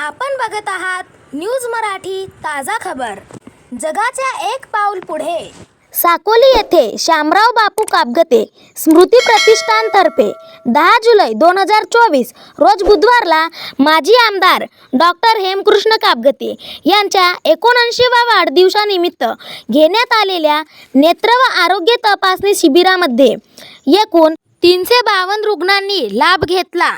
आपण बघत आहात न्यूज मराठी ताजा खबर. जगाच्या एक पाऊल पुढे. साकोली येथे शामराव बापू कापगते स्मृती प्रतिष्ठानतर्फे दहा जुलै दोन हजार चोवीस रोज बुधवारला माजी आमदार डॉक्टर हेमकृष्ण कापगते यांच्या एकोणऐंशीव्या वाढदिवसानिमित्त घेण्यात आलेल्या नेत्र व आरोग्य तपासणी शिबिरामध्ये एकूण तीनशे बावन्न रुग्णांनी लाभ घेतला.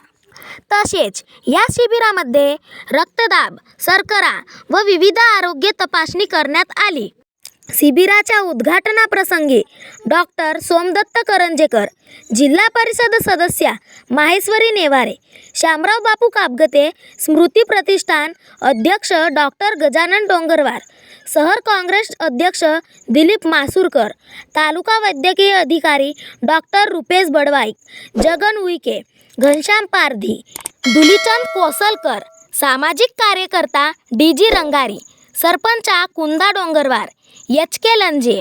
तसेच या शिबिरामध्ये रक्तदाब सर्करा व विविध आरोग्य तपासणी करण्यात आली. शिबिराच्या उद्घाटनाप्रसंगी डॉक्टर सोमदत्त करंजेकर जिल्हा परिषद सदस्या माहेश्वरी नेवारे शामराव बापू कापगते स्मृती प्रतिष्ठान अध्यक्ष डॉक्टर गजानन डोंगरवार शहर काँग्रेस अध्यक्ष दिलीप मासूरकर तालुका वैद्यकीय अधिकारी डॉक्टर रुपेश बडवाईक जगन उईके घनश्याम पारधी दुलीचंद कोसलकर सामाजिक कार्यकर्ता डी जी रंगारी सरपंचा कुंदा डोंगरवार एच के लंजे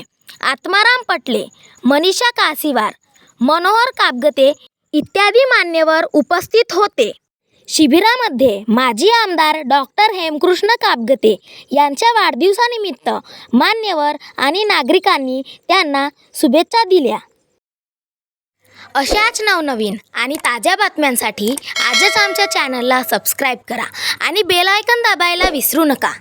आत्माराम पटले मनीषा कासीवार मनोहर कापगते इत्यादी मान्यवर उपस्थित होते. शिबिरामध्ये माजी आमदार डॉक्टर हेमकृष्ण कापगते यांच्या वाढदिवसानिमित्त मान्यवर आणि नागरिकांनी त्यांना शुभेच्छा दिल्या. अशाच नवनवीन आणि ताज्या बातम्यांसाठी आजच आमच्या चॅनलला सबस्क्राईब करा आणि बेल आयकन दाबायला विसरू नका.